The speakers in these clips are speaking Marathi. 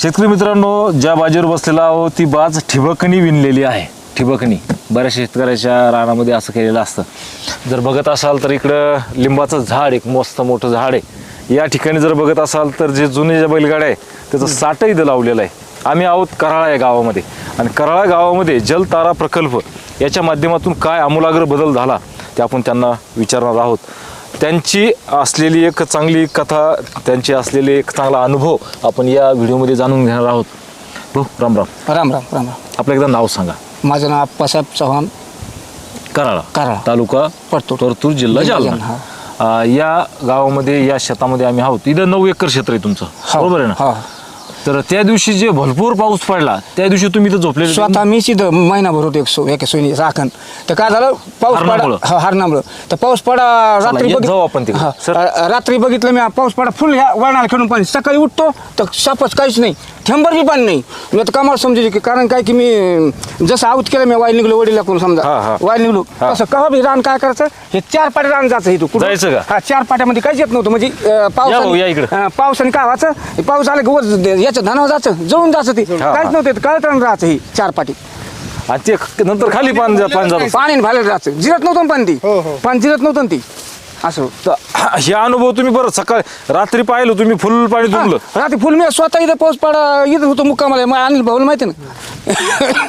शेतकरी मित्रांनो ज्या बाजीवर बसलेला आहो ती बाज ठिबकणी विणलेली आहे. ठिबकणी बऱ्याच शेतकऱ्याच्या रानामध्ये असं केलेलं असतं. जर बघत असाल तर इकडं लिंबाचं झाड एक मस्त मोठं झाड आहे. या ठिकाणी जर बघत असाल तर जे जुने ज्या बैलगाड्या आहे त्याचं साठ इथं लावलेलं आहे. आम्ही आहोत कराळा या गावामध्ये. आणि कराळा गावामध्ये जलतारा प्रकल्प याच्या माध्यमातून काय आमूलाग्र बदल झाला ते आपण त्यांना विचारणार आहोत. त्यांची असलेली एक चांगली कथा त्यांची असलेली एक चांगला अनुभव आपण या व्हिडिओमध्ये जाणून घेणार आहोत. भाऊ राम राम. राम राम राम राम. आपलं एकदा नाव सांगा. माझं नाव आप्पासाहेब चव्हाण. कराळा कराळा. तालुका परतूर. परतूर जिल्हा जालना. अं, या गावामध्ये या शेतामध्ये आम्ही आहोत. इथं नऊ एकर क्षेत्र आहे तुमचं. हो, बरोबर आहे ना? हो. तर त्या दिवशी जे भरपूर पाऊस पडला त्या दिवशी तुम्ही इथं झोपलेले स्वतः मी सिद्ध महिनाभर होतो एक सो एक सोयी राखण तर काय झालं पाऊस पडा हरणामुळं? हा, हरणामुळं तर पाऊस पडा रात्री येत बघित- जाऊ आपण तिकडे. हा, सर. अ, रात्री बघितलं मी पाऊस पडा फुल ह्या वळणाला खेळून पाणी सकाळी उठतो तर सापच काहीच नाही थेंबर बी पाणी नाही. मी आता कामाला समजायची की कारण काय की मी जसं आऊत केलं मी वाईल निघलो वडीला कोण हा, समजा. हा. वाईल निघलो. हा. तसं कवा बी रान काय करायचं? हे चार पाट्या रान जायचं इथं कुठं? जायचं का? हा चार पाट्यामध्ये काहीच येत नव्हतं. म्हणजे अं, या भाऊ, या पावसाने इकडं. हा, पावसाने काय व्हायचं हे पाऊस आला की वर याचं धनावर जायचं जळून जायचं ते. हा. काहीच नव्हतं कळत राहायचं ही चार पाटी. आणि ते नंतर खाली पाणी पाणी जातं. पाणी भाले राहायचं. जिरत नव्हतं ना पाणी हो, ती पाणी जिरत नव्हतं ना ती. असं तर हे अनुभव तुम्ही बरं सकाळी रात्री पाहिलं तुम्ही फुल पाणी हा, तुंबलं रात्री फुल मी स्वतः इथं पाऊस पडा इथं होतो मुक्कामाला मग अनिल भाऊला माहिती ना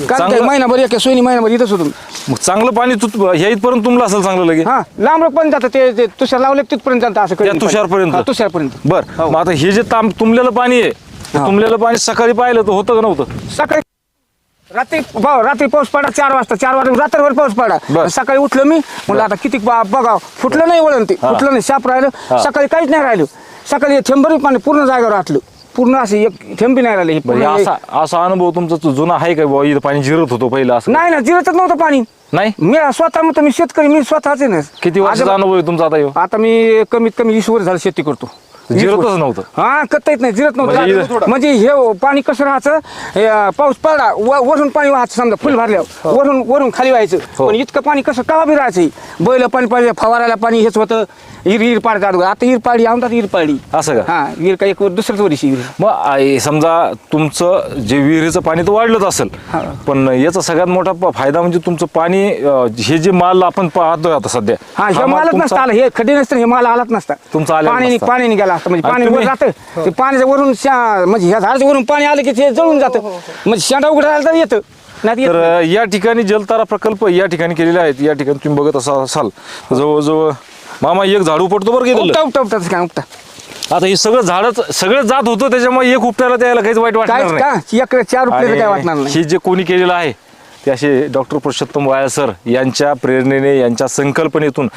काय चांगलं- महिनाभर एक सोयी महिनाभर इथंच होतो मी. मग चांगलं पाणी तू ह्या इथपर्यंत तुंबलं असेल चांगलं लगे हा लांब पण जातं ते ते तुषार लावले तिथपर्यंत जातं असं त्या कधी तुषारपर्यंत? हा, तुषारपर्यंत बर हो. मग आता हे जे ताम तुंबलेलं पाणी आहे ते हा. तुंबलेलं पाणी सकाळी पाहिलं तर होतं का नव्हतं सकाळी रात्री भाऊ रात्री पाऊस पडा चार वाजता चार वाजता रात्रभर पाऊस बर. पडा सकाळी उठलो मी म्हणलं आता किती बा- बघा फुटलं नाही वळण ते हा. फुटलं नाही साप राहिलं. सकाळी काहीच नाही राहिलं. सकाळी थेंबरी पाणी पूर्ण जागेवर आटलं. पूर्ण असं एक थेंबी नाही राहिलं हे पूर्ण असा असा अनुभव तुमचा तो जुना आहे का बुवा? इथं पाणी जिरत होतं पहिलं असं? नाही ना जिरतच नव्हतं पाणी. नाही? मी स्वतः म्हणतो मी शेतकरी मी स्वतःच आहे ना. किती वर्षाचा आज- अनुभव आहे तुमचा आता ह्यो? आता मी कमीत कमी वीस वर्ष झालं शेती करतो. जिरतच. नव्हतं? हा करता येत नाही जिरत म्हणजे नव्हतं इथं- म्हणजे हे पाणी कसं राहायचं? हे, पाऊस पडला व- वरून पाणी वाहायचं समजा फुल भरल्यावर. वरून वरून खाली व्हायचं. हो. पण इतकं पाणी कसं कवा बी राहायचं? हे? बैल पाणी पाहिजे फवारायला पाणी हेच होतं. हिर हिर पाडी आता हिर पाडी आमदार हिर पाडी. असं का? हा हिर का एक दुसऱ्याच वर्षी मग समजा तुमचं जे विहिरीचं पाणी तर वाढलंच असेल. हा. पण याचा सगळ्यात मोठा फायदा म्हणजे तुमचं पाणी हे जे माल आपण पाहतोय आता सध्या हा हा हे माल मालच नसतं आलं. हे खड्डे नसतं हे माल आलाच नसता. तुमचा पाणी. पाणी निघाला असतं म्हणजे पाणी वर जातं. ते पाण्याच्या वरून शा- म्हणजे ह्या झाडाच्या वरून पाणी आलं की ते जळून जातं. म्हणजे शेंडा उघडायला तर येतं. नाही. तर या ठिकाणी जलतारा प्रकल्प या ठिकाणी केलेले आहेत या ठिकाणी तुम्ही बघत असा असाल. जवळजवळ मामा एक झाड उपटतो बरं गेलं उपटा उपटा काय उपटा आता हे सगळं झाडच सगळं जात होतं त्याच्यामुळे एक उपटायला त्याला काहीच वाईट वाटणार नाही. का? एक चार रुपये काय वाटणार आणि नाही? हे जे कोणी केलेलं आहे ते असे डॉक्टर पुरुषोत्तम वाया सर यांच्या प्रेरणेने यांच्या संकल्पनेतून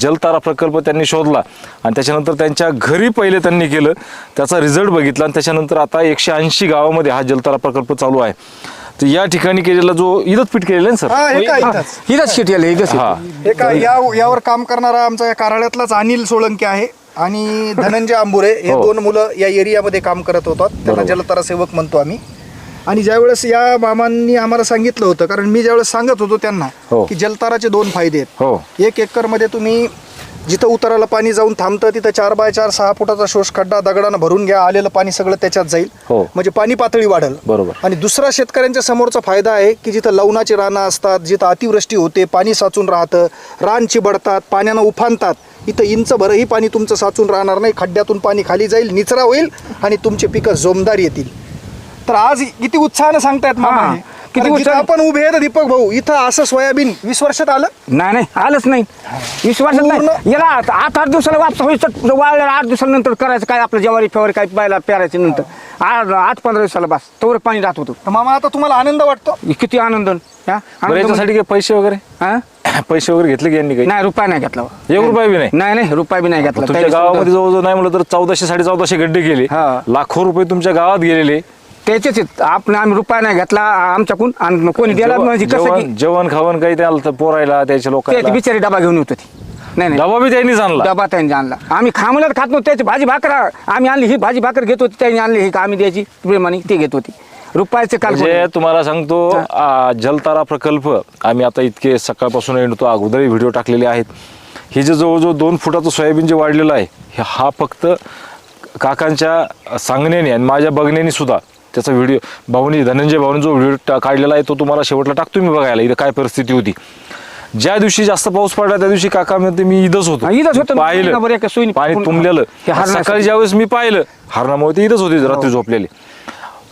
जलतारा प्रकल्प त्यांनी शोधला आणि त्याच्यानंतर त्यांच्या घरी पहिले त्यांनी केलं त्याचा रिझल्ट बघितला आणि त्याच्यानंतर आता एकशे ऐंशी गावामध्ये हा जलतारा प्रकल्प चालू आहे. तर या ठिकाणी केलेला जो इदत पीठ केलेलं आहे ना सर. हिरच शेट हा. काय या यावर काम करणारा आमचा या कार्यालयातलाच अनिल सोळंके आहे आणि धनंजय आंबुरे हे हो. दोन मुलं या एरियामध्ये काम करत होतात. त्यांना बरोबर. जलतारा सेवक म्हणतो आम्ही. आणि ज्यावेळेस या मामांनी आम्हाला सांगितलं होतं कारण मी ज्यावेळेस सांगत होतो त्यांना हो. की जलताराचे दोन फायदे आहेत हो एक एकरमध्ये तुम्ही जिथं उताराला पाणी जाऊन थांबतं तिथं चार बाय चार सहा फुटाचा शोष खड्डा दगडानं भरून घ्या आलेलं पाणी सगळं त्याच्यात जाईल हो. म्हणजे पाणी पातळी वाढेल बरोबर. आणि दुसरा शेतकऱ्यांच्या समोरचा फायदा आहे की जिथं लवणाची रानं असतात जिथं अतिवृष्टी होते पाणी साचून राहतं रान चिबडतात पाण्यानं उफाणतात इथं इंच भरही पाणी तुमचं साचून राहणार नाही खड्ड्यातून पाणी खाली जाईल निचरा होईल आणि तुमचे पिकं जोमदार येतील तर आज किती उत्साहानं सांगतायत मामा हा. हे. किती कारण जिथं उत्साह- आपण उभे आहेत दीपक भाऊ इथं असं सोयाबीन वीस वर्षात आलं? नाही नाही आलंच नाही. विश्वासच नाही. पूर्ण- याला आठ आठ आठ दिवसाला वापस होईल वाळल्याला आठ दिवसानंतर करायचं काय आपलं ज्वारी फेवारी काय पायला पेरायचे नंतर. आठ आठ पंधरा दिवसाला बस. तोवर पाणी राहत होतं. तर मामा आता तुम्हाला आनंद वाटतो? किती आनंद. हा? बरं आनंद म्हणजे- याच्यासाठी काही पैसे वगैरे? हा? पैसे वगैरे घेतले की यांनी काही? नाही रुपया नाही घेतला. एक रुपया बी नाही? नाही नाही रुपया बी नाही घेतला. तुमच्या गावामध्ये जवळजवळ नाही म्हणलं तर चौदाशे साडे चौदाशे गड्डे गेले. हा. लाखो रुपये तुमच्या गावात गेलेले. त्याचेच आहेत. आपण आम्ही रुपया नाही घेतला आमच्याकडून आणि कोणी दिला म्हणजे कसं की जेवण खावण काही त्याला तर पोरायला त्याच्या त्याची लोकांना बिचारी डबा घेऊन येत होती. नाही नाही. डबा बी त्यांनीच आणला. डबा त्यांनी आणला. आम्ही खामल्यात खात नव्हतो. त्याची भाजी भाकर आम्ही आणली. ही भाजी भाकर घेत होती त्यांनी आणली. ही का आम्ही द्यायची प्रेमाने ते घेत होती. रुपयाचे काल म्हणजे तुम्हाला सांगतो आ, जलतारा प्रकल्प आम्ही आता इतके सकाळपासून येतो अगोदरही व्हिडिओ टाकलेले आहेत. हे जे जवळजवळ दोन फुटाचं सोयाबीन जे वाढलेलं आहे हे हा फक्त काकांच्या सांगण्याने आणि माझ्या बघण्याने सुद्धा त्याचा व्हिडिओ भाऊनी धनंजय भाऊनी जो व्हिडिओ टा- काढलेला आहे तो तुम्हाला शेवटला टाकतो मी बघायला. इथं काय परिस्थिती होती. ज्या दिवशी जास्त पाऊस पडला त्या दिवशी काका म्हणते मी इथंच होतो. हा, इथंच होतो. पाहिलं. पाणी तुंबलेलं. हे. सकाळी ज्यावेळेस मी पाहिलं हरणामुळे ते इथंच होते रात्री झोपलेले.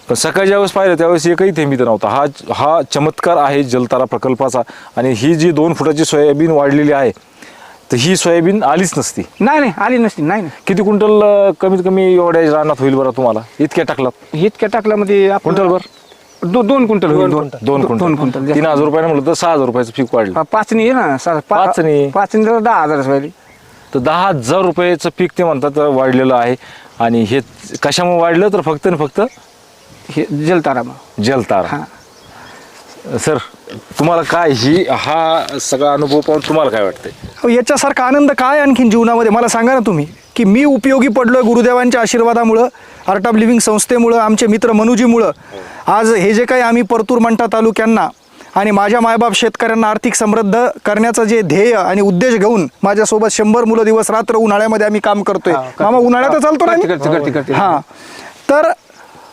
पण सकाळी ज्यावेळेस पाहिलं त्यावेळेस एकही थेंब इथं नव्हता. हा हा चमत्कार आहे जलतारा प्रकल्पाचा. आणि ही जी दोन फुटाची सोयाबीन वाढलेली आहे तर ही सोयाबीन आलीच नसती. नाही नाही आली नसती नाही नाही. किती क्विंटल अं, कमीत कमी एवढ्या रानात होईल बरं तुम्हाला? इतक्या टाकलात. इतक्या टाकल्यामध्ये आपण- क्विंटलभर? दो- दोन क्विंटल होईल, दोन दोन दोन क्विंटल. क्विंटल तीन हजार रुपयाने म्हटलं तर सहा हजार रुपयाचं पीक वाढलं. पाचनी आहे ना सा- पा- पाचनी. पाचनी तर दहा हजार पाहिजे तर दहा हजार रुपयाचं पीक ते म्हणतात वाढलेलं आहे. आणि हे कशामुळे वाढलं? तर फक्त आणि फक्त हे जलतारा मग जलतार. हा. सर तुम्हाला काय ही हा सगळा अनुभव पाहून तुम्हाला काय वाटतंय अहो, याच्यासारखा आनंद काय आणखीन जीवनामध्ये मला सांगा ना तुम्ही की मी उपयोगी पडलोय गुरुदेवांच्या आशीर्वादामुळं आर्ट ऑफ लिव्हिंग संस्थेमुळं आमचे मित्र मनुजीमुळं आज हे जे काही आम्ही परतूर मंठा तालुक्यांना आणि माझ्या मायबाप शेतकऱ्यांना आर्थिक समृद्ध करण्याचं जे ध्येय आणि उद्देश घेऊन माझ्यासोबत शंभर मुलं दिवस रात्र उन्हाळ्यामध्ये आम्ही काम करतोय करते. मामा उन्हाळ्यात चालतो ना करते, आम्ही? करते, करते, करते. हा तर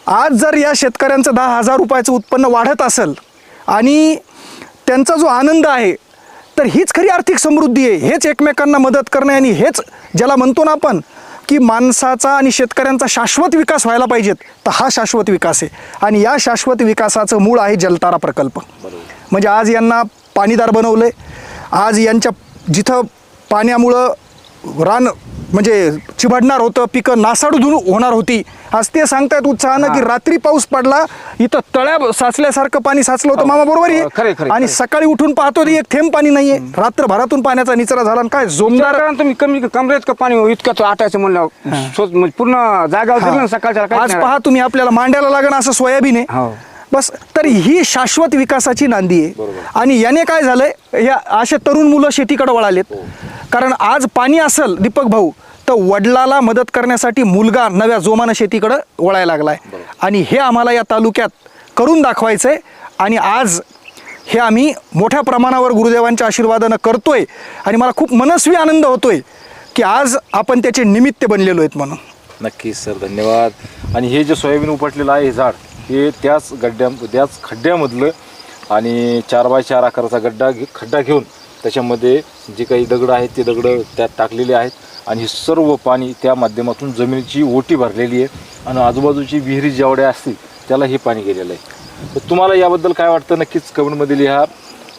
आज जर या शेतकऱ्यांचं दहा हजार रुपयाचं उत्पन्न वाढत असेल आणि त्यांचा जो आनंद आहे तर हीच खरी आर्थिक समृद्धी आहे. हेच एकमेकांना मदत करणे आणि हेच ज्याला म्हणतो ना आपण की माणसाचा आणि शेतकऱ्यांचा शाश्वत विकास व्हायला पाहिजेत तर हा शाश्वत विकास आहे. आणि या शाश्वत विकासाचं मूळ आहे जलतारा प्रकल्प. म्हणजे आज यांना पाणीदार बनवलं आहे आज यांच्या जिथं पाण्यामुळं रान म्हणजे चिबडणार होतं पिकं नासाडू होणार होती आज ते सांगतायत उत्साहानं की रात्री पाऊस पडला इथं तळ्या साचल्यासारखं पाणी साचलं होतं मामा बरोबर हो, आहे खरंय, आणि. सकाळी उठून पाहतो एक थेंब पाणी नाहीये. रात्रभरातून पाण्याचा निचरा झाला आणि काय जोमदार कारण तुम्ही कमी कमरेत का पाणी इतकं आटायचं म्हणलं म्हणजे पूर्ण जागा दिली ना सकाळच्या काहीच आज नाही पहा तुम्ही आपल्याला मांड्याला लागणं असं सोयाबीन आहे. हो. बस तर ही शाश्वत विकासाची नांदी आहे. आणि याने काय झालंय ह्या असे तरुण मुलं शेतीकडे वळालेत. कारण आज पाणी असेल दीपक भाऊ तर वडिलाला मदत करण्यासाठी मुलगा नव्या जोमानं शेतीकडे वळायला लागलाय. आणि हे आम्हाला या तालुक्यात करून दाखवायचंय. आणि आज हे आम्ही मोठ्या प्रमाणावर गुरुदेवांच्या आशीर्वादानं करतोय. आणि मला खूप मनस्वी आनंद होतोय की आज आपण त्याचे निमित्त बनलेलो आहेत म्हणून. नक्कीच सर. धन्यवाद. आणि हे जे सोयाबीन उपटलेलं आहे हे झाड हे त्याच गड्ड्या त्याच खड्ड्यामधलं आणि चार बाय चार आकाराचा गड्डा घे खड्डा घेऊन त्याच्यामध्ये जे काही दगडं आहेत ते दगडं त्यात टाकलेले आहेत आणि हे सर्व पाणी त्या माध्यमातून जमिनीची ओटी भरलेली आहे आणि आजूबाजूची विहिरी जेवढ्या असतील त्याला हे पाणी गेलेलं आहे. तर तुम्हाला याबद्दल काय वाटतं? नक्कीच कमेंटमध्ये लिहा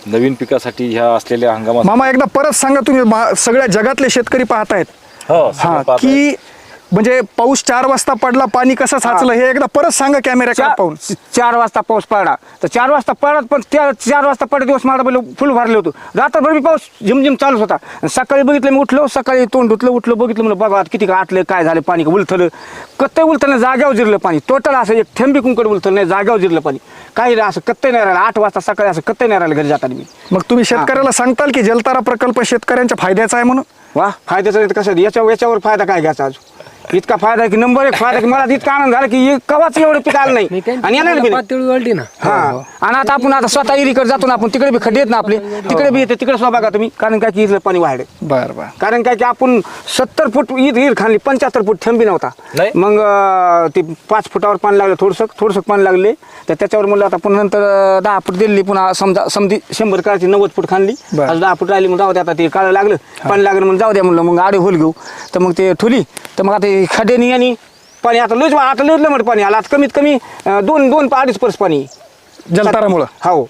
नवीन पिकासाठी ह्या असलेल्या हंगामात मामा एकदा परत सांगा तुम्ही मा- सगळ्या जगातले शेतकरी पाहतायत. हो हा. की म्हणजे पाऊस चार वाजता पडला पाणी कसं साचलं हे एकदा परत सांगा कॅमेऱ्याकडे चार पाहून. चार वाजता पाऊस पडला. तर चार वाजता पडत पण त्या चार वाजता पडत दिवस मला पहिले फुल भरले होतं. रात्रभर मी पाऊस झिमझिम चालूच होता. सकाळी बघितलं मी उठलो सकाळी तोंड धुतलं उठलं बघितलं म्हणलं बघा किती आटलं काय झालं पाणी उलथलं. कत्तय उलथलं जाग्यावर जिरलं पाणी. टोटल असं एक थेंबी कुंकड उलथलं नाही जाग्यावर जिरलं पाणी. काही असं कत्तय नाही राहिलं. आठ वाजता सकाळी असं कत्तय नाही राहिलं घरी जाताना मी. मग तुम्ही शेतकऱ्याला सांगताल की जलतारा प्रकल्प शेतकऱ्यांच्या फायद्याचा आहे म्हणून? वा फायद्याचं कसं याच्यावर याच्यावर फायदा काय घ्यायचा आज? इतका फायदा आहे की नंबर एक फायदा की मला इतका आनंद झाला की हे कवाच एवढं पीक आलं नाही आणि येणार बी नाही. पातळी वाढली ना. हा. आणि आता आपण आता स्वतः इरीकडे जातो ना आपण तिकडे बी खड्डे आहेत ना आपले तिकडे बी येते तिकडे स्वतः बघा तुम्ही कारण काय की इथलं पाणी वाढे बर बर. कारण काय की आपण सत्तर फूट ईद ईर खाल्ली पंच्याहत्तर फूट थंबी नव्हता. नाही. मग अं, ते पाच फुटावर पाणी लागलं थोडंसं थोडंसं पाणी लागले. तर त्याच्यावर म्हणलं आता पुन्हा नंतर अं, दहा फूट दिली पुन्हा समजा समधी शंभर काळची नव्वद फूट खाल्ली. बरं. आज दहा फूट राहिली मग जाऊ द्या आता ते काळं लागलं पाणी लागलं म्हणून जाऊ द्या म्हणलं मग आडे होल घेऊ. तर मग ते ठुली तर मग आता खड्यानी आणि पाणी आता लयच आता लयच लमट पाणी आलं. आता कमीत कमी अं, दोन दोन अडीच परस पाणी. जलतारामुळं. हो.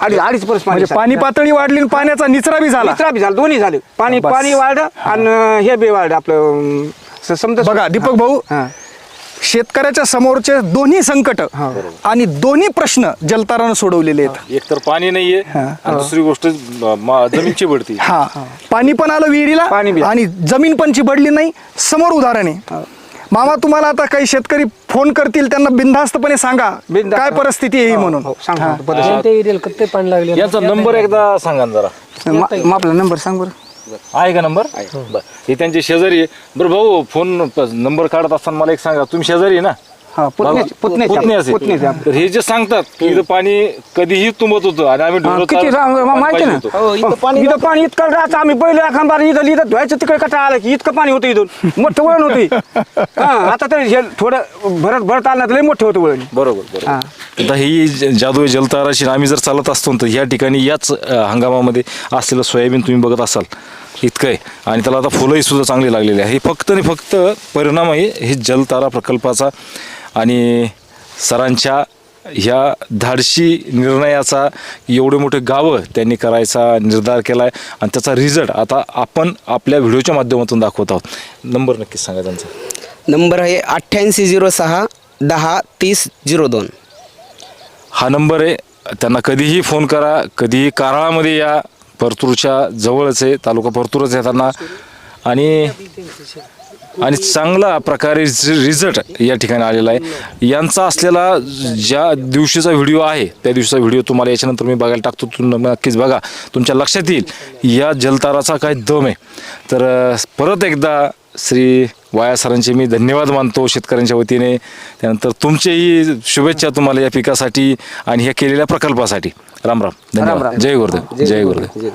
अडीच अडीच परस पाणी म्हणजे पाणी पातळी वाढली आणि पाण्याचा निचरा बी झाला. निचरा बी झालं. दोन्ही झाले. पाणी बस. पाणी वाढलं आणि हे बी वाढलं आपलं अं, स- समजा बघा दीपक भाऊ हा. शेतकऱ्याच्या समोरचे दोन्ही संकट. आणि दोन्ही प्रश्न जलतारानं सोडवलेले आहेत. एक तर पाणी नाहीये आणि दुसरी गोष्ट म- जमीनची बढती हा. पाणी पण आलं विहिरीला पाणी बी. आणि जमीन पण चिबडली नाही समोर उदाहरण. आहे मामा तुम्हाला आता काही शेतकरी फोन करतील त्यांना बिनधास्तपणे सांगा बिनधास्त. काय परिस्थिती आहे ही म्हणून. हो, सांग सांग, एरियाला पाणी लागले? यांचा नंबर एकदा सांगा ना जरा. मा- मग आपला नंबर सांग बरं. आहे का नंबर? बरं. हे त्यांचे शेजारी आहे. बरं भाऊ फोन नंबर काढत असताना मला एक सांगा. तुम्ही शेजारी आहे ना? हा, पुतण्याचे- पुतण्याचे. पुतण्याचे. तर हे जे सांगतात की इथं पाणी कधीही तुंबत होतं आणि आम्ही हा, किती पाणी माहिती पाहिजे ना? होतं. हो, इथं पाणी इथं पाणी इतकं राहतं. आम्ही पहिलं एखादा इथं इथं धुवायचं तिकडे कटा आलं की इतकं पाणी होतं इथून. मोठं वळण होतं. हा आता तर हे थोडं भरत भरत आलं तर लय मोठं होतं वळण. बरोबर बरोबर. हा. आता ही ज- जादू जलताराशी आम्ही जर चालत असतो तर या ठिकाणी याच अ, हंगामामध्ये असलेलं सोयाबीन तुम्ही बघत असाल. इतकं आहे. आणि त्याला आता फुलंही सुद्धा चांगली लागलेली आहे. हे फक्त आणि फक्त परिणाम आहे हे जलतारा प्रकल्पाचा आणि सरांच्या ह्या धाडशी निर्णयाचा एवढे मोठे गावं त्यांनी करायचा निर्धार केला आहे आणि त्याचा रिझल्ट आता आपण आपल्या व्हिडिओच्या माध्यमातून दाखवत आहोत. नंबर नक्कीच सांगा त्यांचा. नंबर आहे अठ्ठ्याऐंशी झिरो सहा दहा तीस झिरो दोन. हा नंबर आहे. त्यांना कधीही फोन करा कधीही कराळामध्ये या. परतूरच्या जवळच आहे तालुका परतूरच येताना आणि आणि चांगला प्रकारे रिझल्ट या ठिकाणी आलेला आहे. यांचा असलेला ज्या दिवशीचा व्हिडिओ आहे त्या दिवशीचा व्हिडिओ तुम्हाला याच्यानंतर मी बघायला टाकतो. तुम्ही नक्कीच बघा. तुमच्या लक्षात येईल या जलताराचा काय दम आहे. तर परत एकदा श्री वाया सरांचे मी धन्यवाद मानतो शेतकऱ्यांच्या वतीने. त्यानंतर तुमचेही शुभेच्छा तुम्हाला या पिकासाठी आणि ह्या केलेल्या प्रकल्पासाठी. राम राम. धन्यवाद. जय गुरुदेव जय गुरुदेव.